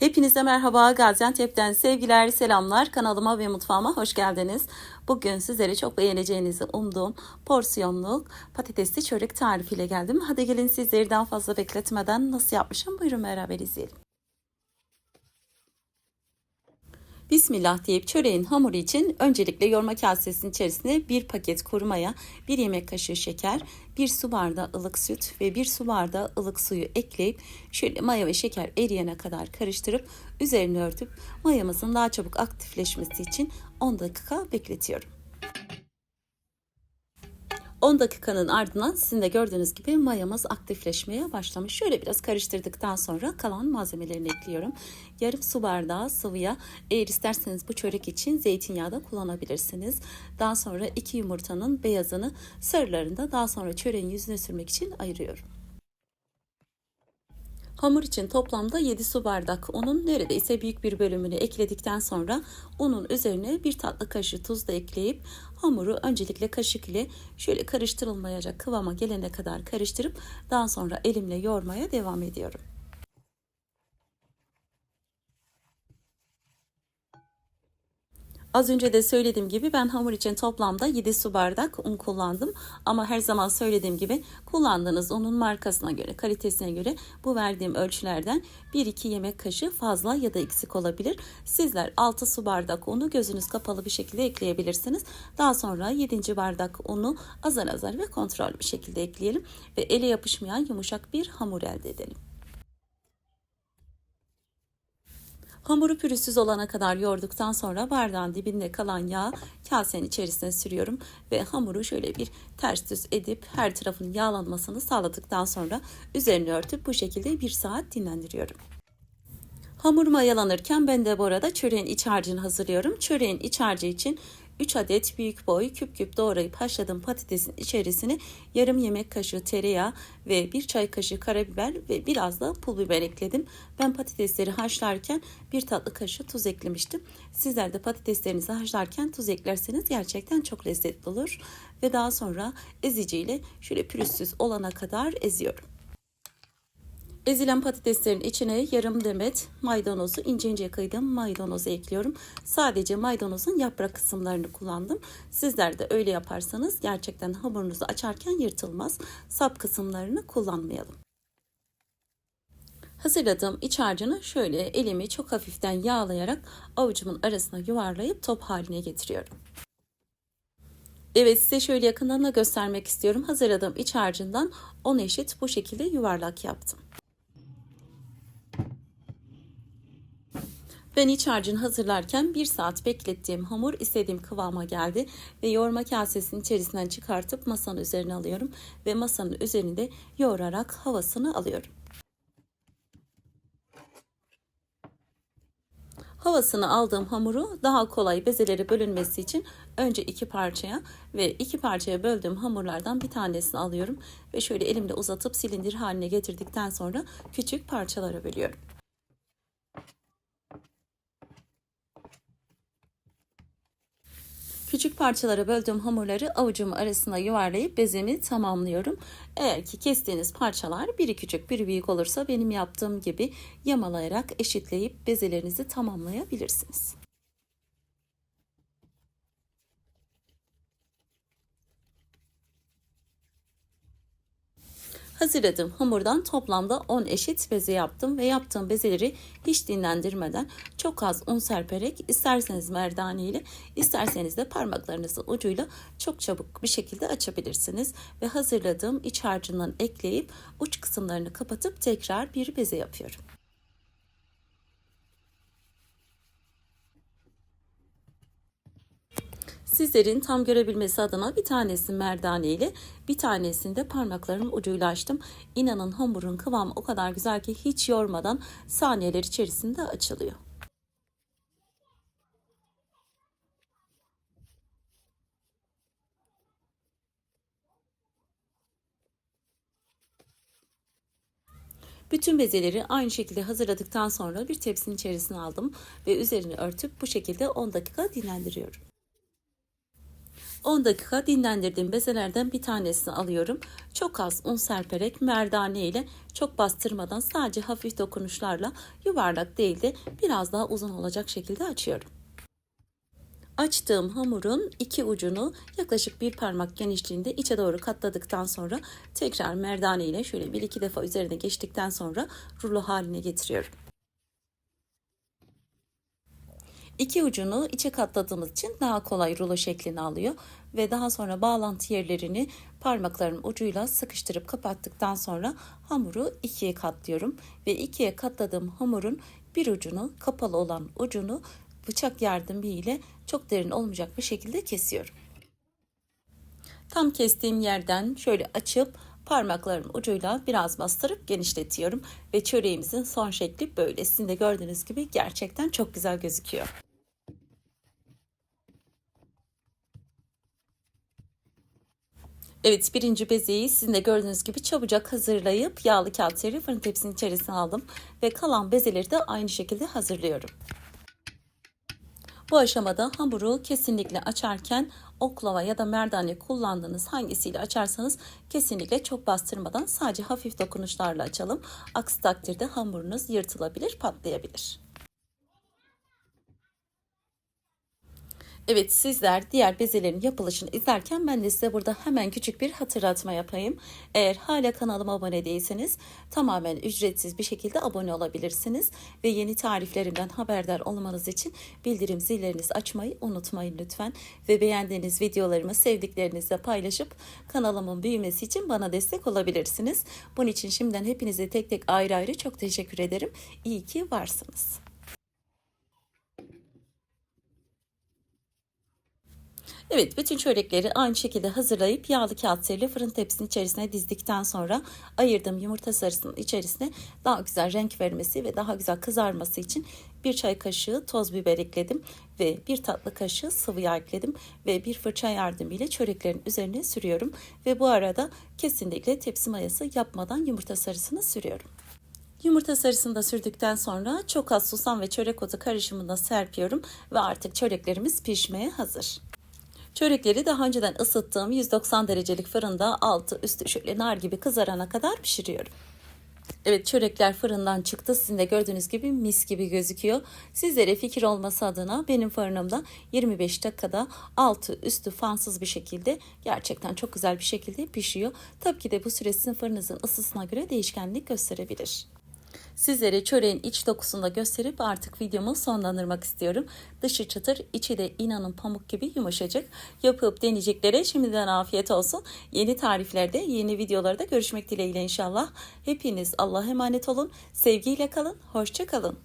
Hepinize merhaba Gaziantep'ten sevgiler, selamlar. Kanalıma ve mutfağıma hoş geldiniz. Bugün sizlere çok beğeneceğinizi umduğum porsiyonluk patatesli çörek tarifiyle geldim. Hadi gelin sizleri daha fazla bekletmeden nasıl yapmışım buyurun beraber izleyelim. Bismillah deyip çöreğin hamuru için öncelikle yoğurma kasesinin içerisine bir paket kuru maya, bir yemek kaşığı şeker, bir su bardağı ılık süt ve bir su bardağı ılık suyu ekleyip şöyle maya ve şeker eriyene kadar karıştırıp üzerine örtüp mayamızın daha çabuk aktifleşmesi için 10 dakika bekletiyorum. 10 dakikanın ardından sizin de gördüğünüz gibi mayamız aktifleşmeye başlamış. Şöyle biraz karıştırdıktan sonra kalan malzemelerini ekliyorum. Yarım su bardağı sıvıya eğer isterseniz bu çörek için zeytinyağı da kullanabilirsiniz. Daha sonra iki yumurtanın beyazını sarılarını da daha sonra çöreğin yüzüne sürmek için ayırıyorum. Hamur için toplamda 7 su bardak unun neredeyse büyük bir bölümünü ekledikten sonra unun üzerine bir tatlı kaşığı tuz da ekleyip hamuru öncelikle kaşık ile şöyle karıştırılmayacak kıvama gelene kadar karıştırıp daha sonra elimle yoğurmaya devam ediyorum. Az önce de söylediğim gibi ben hamur için toplamda 7 su bardak un kullandım. Ama her zaman söylediğim gibi kullandığınız unun markasına göre, kalitesine göre bu verdiğim ölçülerden 1-2 yemek kaşığı fazla ya da eksik olabilir. Sizler 6 su bardak unu gözünüz kapalı bir şekilde ekleyebilirsiniz. Daha sonra 7. bardak unu azar azar ve kontrol bir şekilde ekleyelim ve ele yapışmayan yumuşak bir hamur elde edelim. Hamuru pürüzsüz olana kadar yoğurduktan sonra bardağın dibinde kalan yağı kasenin içerisine sürüyorum ve hamuru şöyle bir ters düz edip her tarafın yağlanmasını sağladıktan sonra üzerini örtüp bu şekilde bir saat dinlendiriyorum. Hamur mayalanırken ben de bu arada çöreğin iç harcını hazırlıyorum. Çöreğin iç harcı için 3 adet büyük boy küp küp doğrayıp haşladığım patatesin içerisine yarım yemek kaşığı tereyağı ve bir çay kaşığı karabiber ve biraz da pul biber ekledim. Ben patatesleri haşlarken bir tatlı kaşığı tuz eklemiştim. Sizler de patateslerinizi haşlarken tuz eklerseniz gerçekten çok lezzetli olur. Ve daha sonra eziciyle şöyle pürüzsüz olana kadar eziyorum. Ezilen patateslerin içine yarım demet maydanozu ince ince kıydım maydanozu ekliyorum. Sadece maydanozun yaprak kısımlarını kullandım. Sizler de öyle yaparsanız gerçekten hamurunuzu açarken yırtılmaz. Sap kısımlarını kullanmayalım. Hazırladığım iç harcını şöyle elimi çok hafiften yağlayarak avucumun arasına yuvarlayıp top haline getiriyorum. Evet size şöyle yakından da göstermek istiyorum. Hazırladığım iç harcından 10 eşit bu şekilde yuvarlak yaptım. Ben iç harcını hazırlarken bir saat beklettiğim hamur istediğim kıvama geldi ve yoğurma kasesinin içerisinden çıkartıp masanın üzerine alıyorum ve masanın üzerinde yoğurarak havasını alıyorum. Havasını aldığım hamuru daha kolay bezelere bölünmesi için önce iki parçaya ve iki parçaya böldüğüm hamurlardan bir tanesini alıyorum ve şöyle elimle uzatıp silindir haline getirdikten sonra küçük parçalara bölüyorum. Küçük parçalara böldüğüm hamurları avucum arasına yuvarlayıp bezemi tamamlıyorum. Eğer ki kestiğiniz parçalar biri küçük biri büyük olursa benim yaptığım gibi yamalayarak eşitleyip bezelerinizi tamamlayabilirsiniz. Hazırladığım hamurdan toplamda 10 eşit beze yaptım ve yaptığım bezeleri hiç dinlendirmeden çok az un serperek isterseniz merdane ile isterseniz de parmaklarınızın ucuyla çok çabuk bir şekilde açabilirsiniz. Ve hazırladığım iç harcından ekleyip uç kısımlarını kapatıp tekrar bir beze yapıyorum. Sizlerin tam görebilmesi adına bir tanesini merdane ile bir tanesini de parmaklarımın ucuyla açtım. İnanın hamurun kıvamı o kadar güzel ki hiç yormadan saniyeler içerisinde açılıyor. Bütün bezeleri aynı şekilde hazırladıktan sonra bir tepsinin içerisine aldım ve üzerini örtüp bu şekilde 10 dakika dinlendiriyorum. 10 dakika dinlendirdiğim bezelerden bir tanesini alıyorum. Çok az un serperek merdane ile çok bastırmadan sadece hafif dokunuşlarla yuvarlak değil de biraz daha uzun olacak şekilde açıyorum. Açtığım hamurun iki ucunu yaklaşık bir parmak genişliğinde içe doğru katladıktan sonra tekrar merdane ile şöyle bir iki defa üzerine geçtikten sonra rulo haline getiriyorum. İki ucunu içe katladığımız için daha kolay rulo şeklini alıyor ve daha sonra bağlantı yerlerini parmaklarım ucuyla sıkıştırıp kapattıktan sonra hamuru ikiye katlıyorum ve ikiye katladığım hamurun bir ucunu kapalı olan ucunu bıçak yardımı ile çok derin olmayacak bir şekilde kesiyorum. Tam kestiğim yerden şöyle açıp parmaklarım ucuyla biraz bastırıp genişletiyorum ve çöreğimizin son şekli böyle. Sizin de gördüğünüz gibi gerçekten çok güzel gözüküyor. Evet birinci bezeyi sizin de gördüğünüz gibi çabucak hazırlayıp yağlı kağıt seri fırın tepsinin içerisine aldım ve kalan bezeleri de aynı şekilde hazırlıyorum. Bu aşamada hamuru kesinlikle açarken oklava ya da merdane kullandığınız hangisiyle açarsanız kesinlikle çok bastırmadan sadece hafif dokunuşlarla açalım. Aksi takdirde hamurunuz yırtılabilir, patlayabilir. Evet sizler diğer bezelerin yapılışını izlerken ben de size burada hemen küçük bir hatırlatma yapayım. Eğer hala kanalıma abone değilseniz tamamen ücretsiz bir şekilde abone olabilirsiniz. Ve yeni tariflerimden haberdar olmanız için bildirim zillerinizi açmayı unutmayın lütfen. Ve beğendiğiniz videolarımı sevdiklerinizle paylaşıp kanalımın büyümesi için bana destek olabilirsiniz. Bunun için şimdiden hepinize tek tek ayrı ayrı çok teşekkür ederim. İyi ki varsınız. Evet bütün çörekleri aynı şekilde hazırlayıp yağlı kağıt seriyle fırın tepsinin içerisine dizdikten sonra ayırdığım yumurta sarısının içerisine daha güzel renk vermesi ve daha güzel kızarması için bir çay kaşığı toz biber ekledim ve bir tatlı kaşığı sıvı yağ ekledim ve bir fırça yardımıyla çöreklerin üzerine sürüyorum ve bu arada kesinlikle tepsi mayası yapmadan yumurta sarısını sürüyorum. Yumurta sarısını da sürdükten sonra çok az susam ve çörek otu karışımında serpiyorum ve artık çöreklerimiz pişmeye hazır. Çörekleri daha önceden ısıttığım 190 derecelik fırında altı üstü şöyle nar gibi kızarana kadar pişiriyorum. Evet çörekler fırından çıktı. Sizin de gördüğünüz gibi mis gibi gözüküyor. Sizlere fikir olması adına benim fırınımda 25 dakikada altı üstü fansız bir şekilde gerçekten çok güzel bir şekilde pişiyor. Tabii ki de bu süre fırınızın ısısına göre değişkenlik gösterebilir. Sizlere çöreğin iç dokusunu da gösterip artık videomu sonlandırmak istiyorum. Dışı çıtır, içi de inanın pamuk gibi yumuşacık. Yapıp deneyeceklere şimdiden afiyet olsun. Yeni tariflerde, yeni videolarda görüşmek dileğiyle inşallah. Hepiniz Allah'a emanet olun. Sevgiyle kalın, hoşça kalın.